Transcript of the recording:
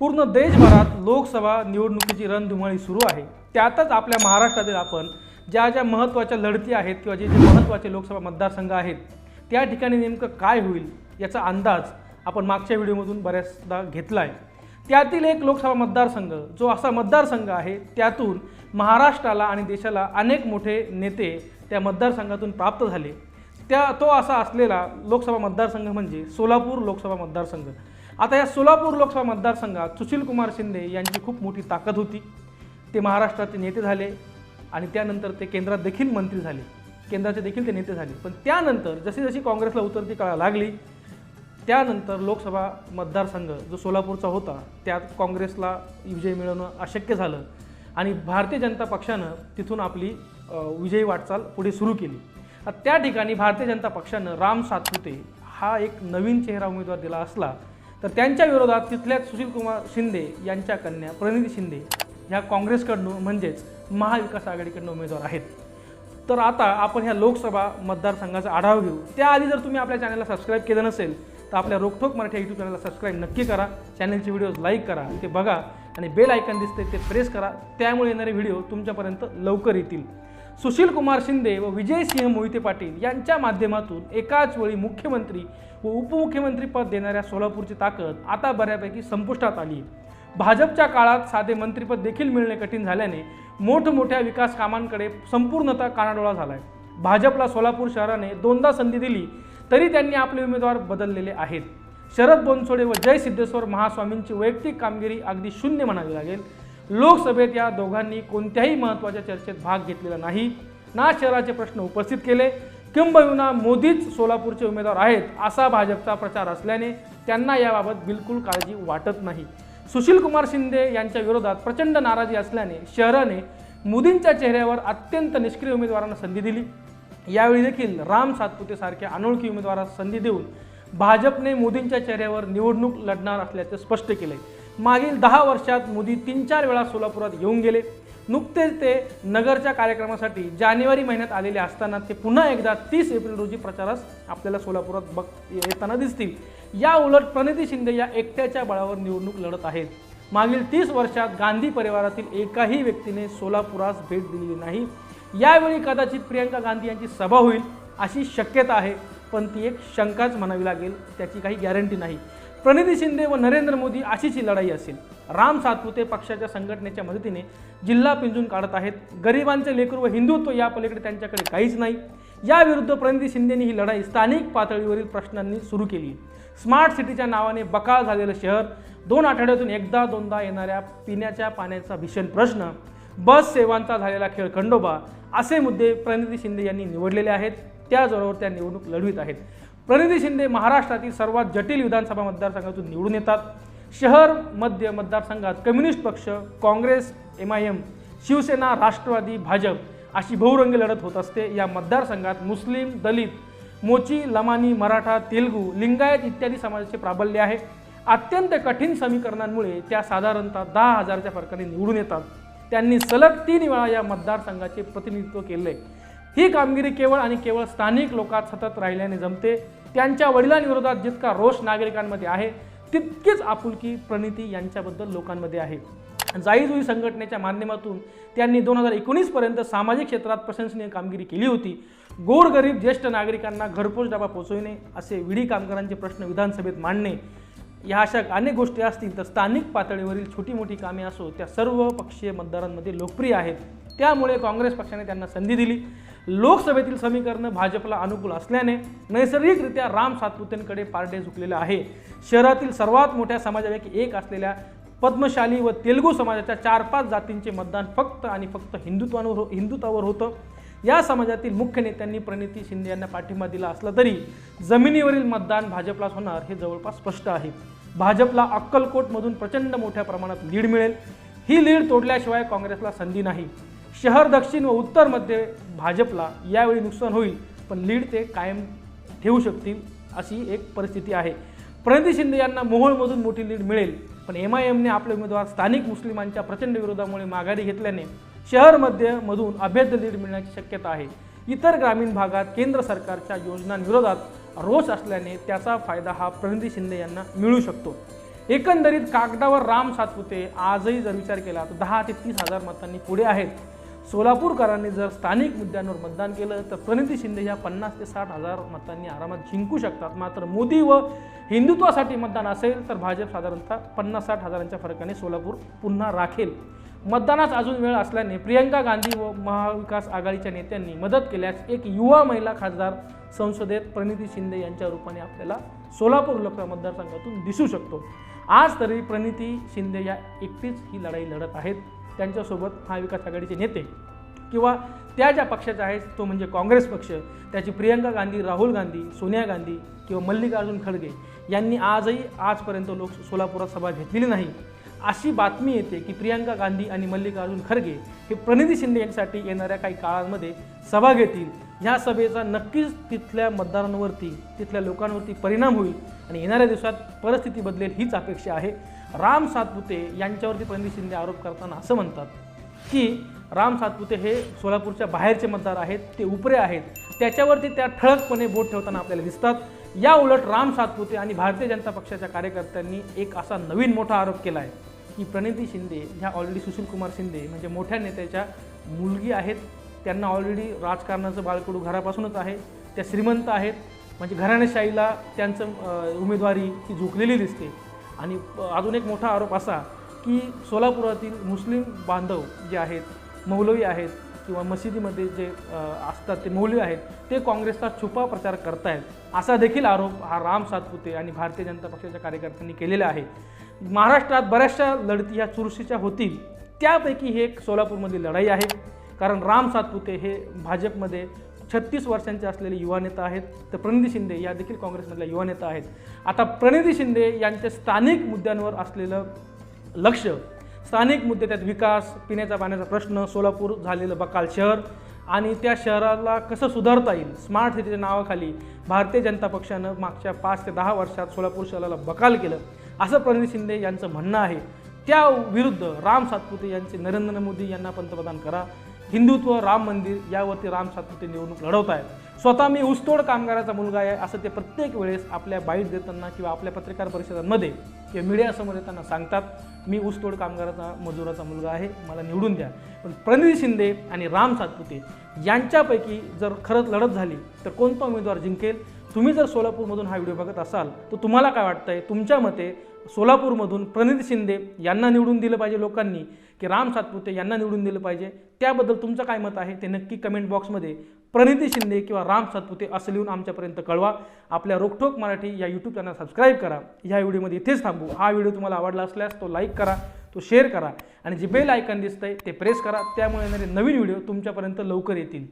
पूर्ण देशभरात लोकसभा निवडणुकीची रणधुमाळी सुरू आहे. त्यातच आपल्या महाराष्ट्रातील आपण ज्या ज्या महत्त्वाच्या लढती आहेत किंवा जे जे महत्त्वाचे लोकसभा मतदारसंघ आहेत त्या ठिकाणी नेमकं काय होईल याचा अंदाज आपण मागच्या व्हिडिओमधून बऱ्याचदा घेतला आहे त्यातील एक लोकसभा मतदारसंघ जो असा मतदारसंघ आहे त्यातून महाराष्ट्राला आणि देशाला अनेक मोठे नेते त्या मतदारसंघातून प्राप्त झाले. त्या तो असा असलेला लोकसभा मतदारसंघ म्हणजे सोलापूर लोकसभा मतदारसंघ. आता या सोलापूर लोकसभा मतदारसंघात सुशीलकुमार शिंदे यांची खूप मोठी ताकद होती. ते महाराष्ट्राचे नेते झाले आणि त्यानंतर ते केंद्रात देखील मंत्री झाले. केंद्राचे देखील ते नेते झाले. पण त्यानंतर जशी जशी काँग्रेसला उतरती कळा लागली त्यानंतर लोकसभा मतदारसंघ जो सोलापूरचा होता त्यात काँग्रेसला विजय मिळवणं अशक्य झालं आणि भारतीय जनता पक्षानं तिथून आपली विजयी वाटचाल पुढे सुरू केली. त्या ठिकाणी भारतीय जनता पक्षानं राम सातपुते हा एक नवीन चेहरा उमेदवार दिला असला तर त्यांच्या विरोधात तिथल्याच सुशील कुमार शिंदे यांच्या कन्या प्रणिती शिंदे ह्या काँग्रेसकडून म्हणजेच महाविकास आघाडीकडनं उमेदवार आहेत. तर आता आपण ह्या लोकसभा मतदारसंघाचा आढावा घेऊ. त्याआधी जर तुम्ही आपल्या चॅनलला सबस्क्राईब केलं नसेल तर आपल्या रोकठोक मराठी यूट्यूब चॅनलला सबस्क्राईब नक्की करा. चॅनलचे व्हिडिओज लाईक करा ते बघा आणि बेल आयकन दिसते ते प्रेस करा. त्यामुळे येणारे व्हिडिओ तुमच्यापर्यंत लवकर येतील. सुशील कुमार शिंदे व विजयसिंह मोहिते पाटील यांच्या माध्यमातून एकाच वेळी मुख्यमंत्री व उपमुख्यमंत्री पद देणाऱ्या सोलापूरची ताकद आता बऱ्यापैकी संपुष्टात आली. आहे भाजपच्या काळात साधे मंत्रिपद देखील मिळणे कठीण झाल्याने मोठमोठ्या विकास कामांकडे संपूर्णतः कानाडोळा झालाय. भाजपला सोलापूर शहराने दोनदा संधी दिली तरी त्यांनी आपले उमेदवार बदललेले आहेत. शरद बोनसोडे व जय सिद्धेश्वर महास्वामींची वैयक्तिक कामगिरी अगदी शून्य म्हणावी लागेल. लोकसभेत या दोघांनी कोणत्याही महत्त्वाच्या चर्चेत भाग घेतलेला नाही. ना शहराचे प्रश्न उपस्थित केले. किंबहुना मोदीच सोलापूरचे उमेदवार आहेत असा भाजपचा प्रचार असल्याने त्यांना याबाबत बिलकुल काळजी वाटत नाही. सुशीलकुमार शिंदे यांच्या विरोधात प्रचंड नाराजी असल्याने शहराने मोदींच्या चेहऱ्यावर अत्यंत निष्क्रिय उमेदवारांना संधी दिली. यावेळी देखील राम सातपुतेसारख्या अनोळखी उमेदवारास संधी देऊन भाजपने मोदींच्या चेहऱ्यावर निवडणूक लढणार असल्याचे स्पष्ट केले. मागील दहा वर्षात मोदी तीन चार वेळा सोलापुरात येऊन गेले. नुकतेच ते नगरच्या कार्यक्रमासाठी जानेवारी महिन्यात आलेले असताना ते पुन्हा एकदा तीस एप्रिल रोजी प्रचारास आपल्याला सोलापुरात बघ येताना दिसतील. या उलट प्रणिती शिंदे या एकट्याच्या बळावर निवडणूक लढत आहेत. मागील तीस वर्षात गांधी परिवारातील एकाही व्यक्तीने सोलापुरास भेट दिलेली नाही. यावेळी कदाचित प्रियंका गांधी यांची सभा होईल अशी शक्यता आहे पण ती एक शंकाच म्हणावी लागेल त्याची काही गॅरंटी नाही. प्रणिती शिंदे व नरेंद्र मोदी अशीची लढाई असेल. राम सातपुते पक्षाच्या संघटनेच्या मदतीने जिल्हा पिंजून काढत आहेत. गरिबांचे लेकरू व हिंदुत्व या पलीकडे त्यांच्याकडे काहीच नाही. याविरुद्ध प्रणिती शिंदेनी ही लढाई स्थानिक पातळीवरील प्रश्नांनी सुरू केली. स्मार्ट सिटीच्या नावाने बकाल झालेलं शहर दोन आठवड्यातून एकदा दोनदा येणाऱ्या पिण्याच्या पाण्याचा भीषण प्रश्न बस सेवांचा झालेला खेळ खंडोबा असे मुद्दे प्रणिती शिंदे यांनी निवडलेले आहेत. त्याचबरोबर त्या निवडणूक लढवित आहेत. प्रणिती शिंदे महाराष्ट्रातील सर्वात जटिल विधानसभा मतदारसंघातून निवडून येतात. शहर मध्य मतदारसंघात कम्युनिस्ट पक्ष Congress M I M Shivsena Rashtrawadi Bhajap अशी बहुरंगी लढत होत असते. या मतदारसंघात मुस्लिम दलित मोची लमानी मराठा तेलगू लिंगायत इत्यादी समाजाचे प्राबल्य आहे. अत्यंत कठीण समीकरणांमुळे त्या साधारणतः दहा हजारच्या फरकाने निवडून येतात. त्यांनी सलग तीन वेळा या मतदारसंघाचे प्रतिनिधित्व केले ही कामगिरी केवळ आणि केवळ स्थानिक लोकात सतत राहिल्याने जमते. त्यांच्या वडिलांविरोधात जितका रोष नागरिकांमध्ये आहे तितकीच आपुलकी प्रणिती यांच्याबद्दल लोकांमध्ये आहे. जाईजुई संघटनेच्या माध्यमातून त्यांनी दोन हजार एकोणीसपर्यंत सामाजिक क्षेत्रात प्रशंसनीय कामगिरी केली होती. गोरगरीब ज्येष्ठ नागरिकांना घरपोच डबा पोचविणे असे विडी कामगारांचे प्रश्न विधानसभेत मांडणे या अशा अनेक गोष्टी असतील तर स्थानिक पातळीवरील छोटी मोठी कामे असो त्या सर्व पक्षीय मतदारांमध्ये लोकप्रिय आहेत. त्यामुळे काँग्रेस पक्षाने त्यांना संधी दिली. लोकसभेतील समीकरणं भाजपला अनुकूल असल्याने नैसर्गिकरित्या राम सातपुतेंकडे पारडे झुकलेलं आहे. शहरातील सर्वात मोठ्या समाजापैकी एक असलेल्या पद्मशाली व तेलुगू समाजाच्या चार पाच जातींचे मतदान फक्त आणि फक्त हिंदुत्वावर हो- हिंदुत्वावर होतं. या समाजातील मुख्य नेत्यांनी प्रणिती शिंदे यांना पाठिंबा दिला असला तरी जमिनीवरील मतदान भाजपलाच होणार हे जवळपास स्पष्ट आहे. भाजपला अक्कलकोटमधून प्रचंड मोठ्या प्रमाणात लीड मिळेल. ही लीड तोडल्याशिवाय काँग्रेसला संधी नाही. शहर दक्षिण व उत्तरमध्ये भाजपला यावेळी नुकसान होईल पण लीड ते कायम ठेवू शकतील अशी एक परिस्थिती आहे. प्रणिती शिंदे यांना मोहोळमधून मोठी लीड मिळेल पण एम आय एमने आपले उमेदवार स्थानिक मुस्लिमांच्या प्रचंड विरोधामुळे माघारी घेतल्याने शहरमध्ये मधून अभेद्य लीड मिळण्याची शक्यता आहे. इतर ग्रामीण भागात केंद्र सरकारच्या योजनांविरोधात रोष असल्याने त्याचा फायदा हा प्रणिती शिंदे यांना मिळू शकतो. एकंदरीत कागदावर राम सातपुते आजही जर विचार केला तर दहा ते तीस हजार मतांनी पुढे आहेत. सोलापूरकरांनी जर स्थानिक मुद्द्यांवर मतदान केलं तर प्रणिती शिंदे या पन्नास ते साठ हजार मतांनी आरामात जिंकू शकतात. मात्र मोदी व हिंदुत्वासाठी मतदान असेल तर भाजप साधारणतः पन्नास साठ हजारांच्या फरकाने सोलापूर पुन्हा राखेल. मतदानास अजून वेळ असल्याने प्रियंका गांधी व महाविकास आघाडीच्या नेत्यांनी मदत केल्यास एक युवा महिला खासदार संसदेत प्रणिती शिंदे यांच्या रूपाने आपल्याला सोलापूर लोकसभा मतदारसंघातून दिसू शकतो. आज तरी प्रणिती शिंदे या एकटीच ही लढाई लढत आहेत. त्यांच्यासोबत महाविकास आघाडीचे नेते किंवा त्या ज्या पक्षाच्या आहेत तो म्हणजे काँग्रेस पक्ष त्याची प्रियंका गांधी राहुल गांधी सोनिया गांधी किंवा मल्लिकार्जुन खडगे यांनी आजही आजपर्यंत लोक सोलापुरात सभा घेतलेली नाही. अशी बातमी येते की प्रियंका गांधी आणि मल्लिकार्जुन खरगे हे प्रणिती शिंदे यांच्यासाठी येणाऱ्या काही काळांमध्ये सभा घेतील. ह्या सभेचा नक्कीच तिथल्या मतदारांवरती तिथल्या लोकांवरती परिणाम होईल आणि येणाऱ्या दिवसात परिस्थिती बदलेल हीच अपेक्षा आहे. राम सातपुते यांच्यावरती प्रणिती शिंदे आरोप करताना असं म्हणतात की राम सातपुते हे सोलापूरच्या बाहेरचे मतदार आहेत ते उपरे आहेत. त्याच्यावरती त्या ठळकपणे बोट ठेवताना आपल्याला दिसतात. या उलट राम सातपुते आणि भारतीय जनता पक्षाच्या कार्यकर्त्यांनी एक असा नवीन मोठा आरोप केला आहे की प्रणिती शिंदे ह्या ऑलरेडी सुशीलकुमार शिंदे म्हणजे मोठ्या नेत्याच्या मुलगी आहेत. त्यांना ऑलरेडी राजकारणाचं बाळकडू घरापासूनच आहे. त्या श्रीमंत आहेत. म्हणजे घराणेशाहीला त्यांचं उमेदवारी ही झुकलेली दिसते. आणि अजून एक मोठा आरोप असा की सोलापुरातील मुस्लिम बांधव जे आहेत मौलवी आहेत किंवा मशिदीमध्ये जे असतात ते मौलवी आहेत ते काँग्रेसचा छुपा प्रचार करतायत. असा देखील आरोप हा राम सातपुते आणि भारतीय जनता पक्षाच्या कार्यकर्त्यांनी केलेला आहे. महाराष्ट्रात बऱ्याचशा लढती ह्या चुरशीच्या होतील. त्यापैकी ही एक सोलापूरमधली लढाई आहे. कारण राम सातपुते हे भाजपमध्ये छत्तीस वर्षांचे असलेले युवा नेता आहेत तर प्रणिती शिंदे या देखील काँग्रेसमधल्या युवा नेता आहेत. आता प्रणिती शिंदे यांच्या स्थानिक मुद्द्यांवर असलेलं लक्ष स्थानिक मुद्दे त्यात विकास पिण्याचा पाण्याचा प्रश्न सोलापूर झालेलं बकाल शहर आणि त्या शहराला कसं सुधारता येईल स्मार्ट सिटीच्या नावाखाली भारतीय जनता पक्षानं मागच्या पाच ते दहा वर्षात सोलापूर शहराला बकाल केलं असं प्रणित शिंदे यांचं म्हणणं आहे. त्या विरुद्ध राम सातपुते यांचे नरेंद्र मोदी यांना पंतप्रधान करा हिंदुत्व राम मंदिर यावरती राम ते निवडणूक लढवत आहेत स्वतः मी ऊसतोड कामगाराचा मुलगा आहे. असं ते प्रत्येक वेळेस आपल्या बाईट देताना किंवा आपल्या पत्रकार परिषदांमध्ये किंवा मीडियासमोर येताना सांगतात मी ऊसतोड कामगाराचा मजुराचा मुलगा आहे मला निवडून द्या. पण प्रणिधी शिंदे आणि राम सातपुते यांच्यापैकी जर खरंच लढत झाली तर कोणता उमेदवार जिंकेल? तुम्ही जर सोलापूरमधून हा व्हिडिओ बघत असाल तर तुम्हाला काय वाटतंय? तुमच्या मते सोलापूरमधून प्रणिती शिंदे यांना निवडून दिलं पाहिजे लोकांनी? की राम सातपुते यांना निवडून दिलं पाहिजे. त्याबद्दल तुमचं काय मत आहे ते नक्की कमेंट बॉक्समध्ये प्रणिती शिंदे किंवा राम सातपुते असं लिहून आमच्यापर्यंत कळवा. आपल्या रोकठोक मराठी या यूट्यूब चॅनल सबस्क्राईब करा. ह्या व्हिडिओमध्ये इथेच थांबू. हा व्हिडिओ तुम्हाला आवडला असल्यास तो लाईक करा तो शेअर करा आणि जे बेल आयकन दिसतंय ते प्रेस करा. त्यामुळे येणारे नवीन व्हिडिओ तुमच्यापर्यंत लवकर येतील.